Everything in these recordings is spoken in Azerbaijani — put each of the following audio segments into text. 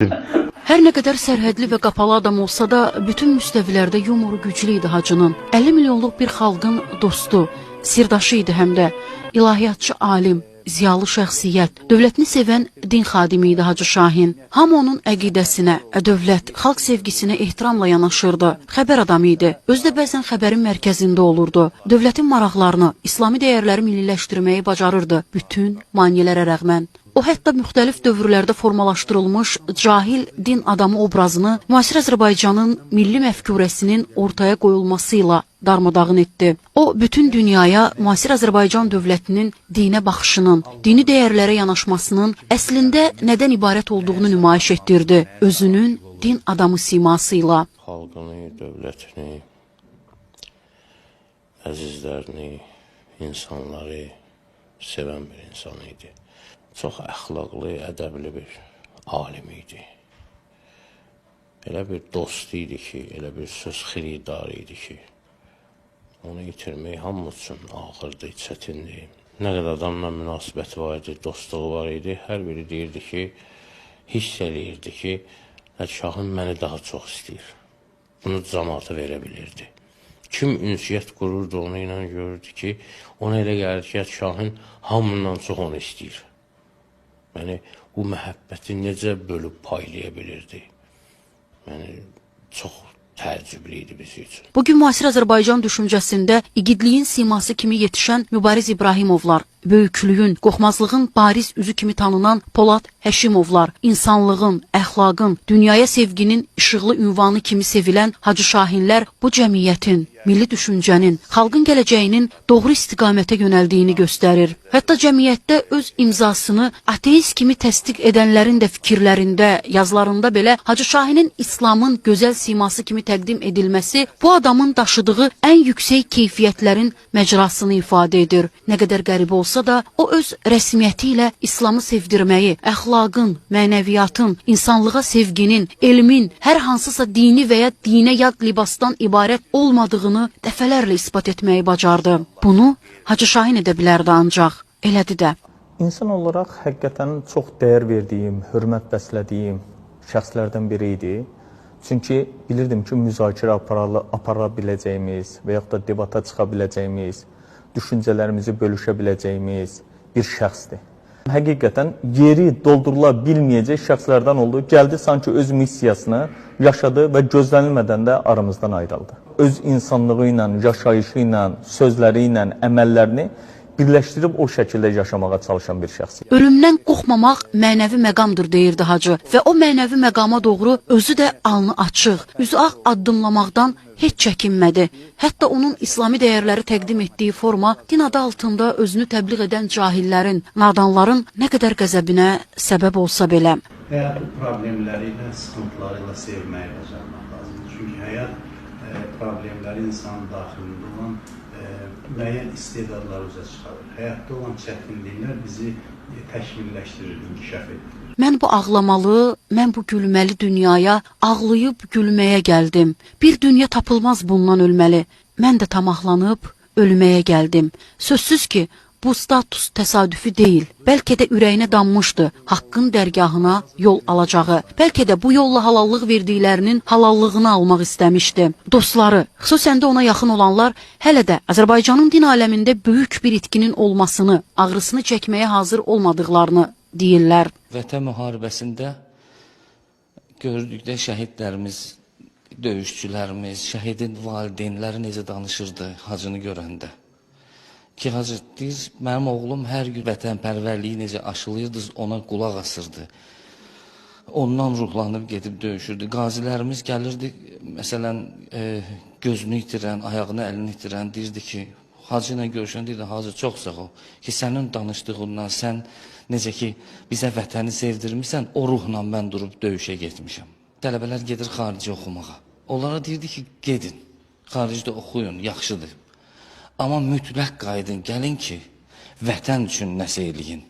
Hər nə qədər sərhədli və qapalı adam olsa da, bütün müstəvilərdə yumoru güclü idi Hacının. 50 milyonluq bir xalqın dostu, sirdaşı idi həm də. İlahiyyatçı alim, ziyalı şəxsiyyət, dövlətini sevən din xadimi idi Hacı Şahin. Hamı onun əqidəsinə, dövlət, xalq sevgisinə ehtiramla yanaşırdı. Xəbər adamı idi. Özü də bəzən xəbərin mərkəzində olurdu. Dövlətin maraqlarını, İslami dəyərləri milliləşdirməyi bacarırdı bütün maneələrə rəğmən. O hətta müxtəlif dövrlərdə formalaşdırılmış cahil din adamı obrazını müasir Azərbaycanın milli məfkurəsinin ortaya qoyulması ilə darmadağın etdi. O bütün dünyaya müasir Azərbaycan dövlətinin dinə baxışının, dini dəyərlərə yanaşmasının əslində nədən ibarət olduğunu nümayiş etdirdi. Özünün din adamı siması ilə. xalqını, dövlətini, əzizlərini, insanları sevən bir insan idi. Çox əxlaqlı, ədəbli bir alim idi. Elə bir dost idi ki, elə bir söz xiridar idi ki, onu itirmək hamımız üçün ağırdır, çətindir. Nə qədər adamla münasibəti var idi, dostluğu var idi, hər biri deyirdi ki, hiss eləyirdi ki, Şahın məni daha çox istəyir. Bunu cəmaata verə bilirdi. Kim ünsiyyət qururdu onu ilə görürdü ki, ona elə gəlirdi ki, Şahın hamından çox onu istəyir. Yəni bu məhəbbəti necə bölüb paylaya bilirdi? Yəni çox təəccüblü idi biz müasir Azərbaycan düşüncəsində igidliyin siması kimi yetişən Mübariz İbrahimovlar, böyüklüyün, qorxmazlığın bariz üzü kimi tanınan Polad Həşimovlar, insanlığın, əxlaqın, dünyaya sevginin işıqlı ünvanı kimi sevilən Hacı Şahinlər bu cəmiyyətin, milli düşüncənin, xalqın gələcəyinin doğru istiqamətə yönəldiyini göstərir. Hətta cəmiyyətdə öz imzasını ateist kimi təsdiq edənlərin də fikirlərində, yazılarında belə Hacı Şahinin İslamın gözəl siması kimi təqdim edilməsi bu adamın daşıdığı ən yüksək keyfiyyətlərin məcrasını ifadə edir. Nə qədər qəribə olsa da, o öz rəsmiyyəti ilə İslamı sevdirməyi, əxlaqın, mənəviyyatın, insanlığa sevginin, elmin hər hansısa dini və ya dinə yad libasdan ibarət olmadığını dəfələrlə isbat etməyi bacardı. Bunu Hacı Şahin edə bilərdi ancaq. Elədi də. İnsan olaraq həqiqətən çox dəyər verdiyim, hörmət bəslədiyim şəxslərdən biri idi. Çünki bilirdim ki, müzakirə apara, apara biləcəyimiz və yaxud da debata çıxa biləcəyimiz, düşüncələrimizi bölüşə biləcəyimiz bir şəxsdir. Həqiqətən yeri doldurula bilməyəcək şəxslərdən oldu. Gəldi sanki öz missiyasını yaşadı və gözlənilmədən də aramızdan ayrıldı. Öz insanlığı ilə, yaşayışı ilə, sözləri ilə, əməllərini birləşdirib o şəkildə yaşamağa çalışan bir şəxs. Ölümdən qorxmamaq mənəvi məqamdır deyirdi hacı və o mənəvi məqama doğru özü də alnı açıq, üzü ağ addımlamaqdan heç çəkinmədi. Hətta onun İslami dəyərləri təqdim etdiyi forma din adı altında özünü təbliğ edən cahillərin, nadanların nə qədər qəzəbinə səbəb olsa belə. həyat problemləri ilə, sıxıntıları ilə sevməyi bacarmaq lazımdır. Çünki həyat problemləri insanın daxilində olan e, müəyyən istedadları üzə çıxarır. Həyatda olan çətinliklər bizi e, təkmilləşdirir, inkişaf etdirir. Mən bu ağlamalı, mən bu gülməli dünyaya ağlayıb gülməyə gəldim. Bir dünya tapılmaz bundan ölməli. Mən də tamahlanıb ölməyə gəldim. Sözsüz ki, bu status təsadüfi deyil. Bəlkə də ürəyinə dammışdı haqqın dərgahına yol alacağı. Bəlkə də bu yolla halallıq verdiklərinin halallığını almaq istəmişdi. Dostları, xüsusən də ona yaxın olanlar hələ də Azərbaycanın din aləmində böyük bir itkinin olmasını, ağrısını çəkməyə hazır olmadıqlarını deyirlər. Vətən müharibəsində gördükdə şəhidlərimiz, döyüşçülərimiz, şəhidin valideynləri necə danışırdı hacını görəndə. Ki deyir, mənim oğlum hər gün vətənpərvərliyi necə aşılayırdı, ona qulaq asırdı. Ondan ruhlanıb gedib döyüşürdü. Qazilərimiz gəlirdi, məsələn, e, gözünü itirən, ayağını, əlini itirən deyirdi ki, Hacı ilə görüşəndə deyirdi, Hacı çox sağ ol ki, sənin danışdığından sən necə ki bizə vətəni sevdirmisən, o ruhla mən durub döyüşə getmişəm. Tələbələr gedir xarici oxumağa. Onlara deyirdi ki, gedin, xaricdə oxuyun, yaxşıdır. Amma mütləq qayıdın, gəlin ki, vətən üçün nəsə eləyin.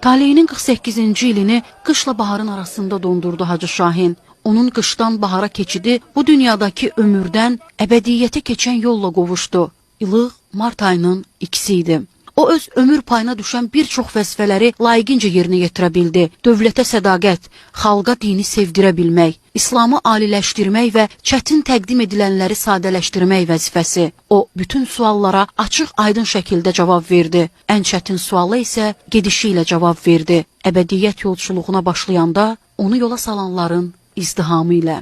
Taleyinin 48-ci ilini qışla baharın arasında dondurdu Hacı Şahin. Onun qışdan bahara keçidi bu dünyadakı ömürdən əbədiyyətə keçən yolla qovuşdu. İlıq mart ayının ikisi idi. O öz ömür payına düşən bir çox vəzifələri layiqincə yerinə yetirə bildi. Dövlətə sədaqət, xalqa dini sevdirə bilmək, İslamı aliləşdirmək və çətin təqdim edilənləri sadələşdirmək vəzifəsi. O bütün suallara açıq-aydın şəkildə cavab verdi. Ən çətin suala isə gedişi ilə cavab verdi. Əbədiyyət yolçuluğuna başlayanda onu yola salanların izdihamı ilə.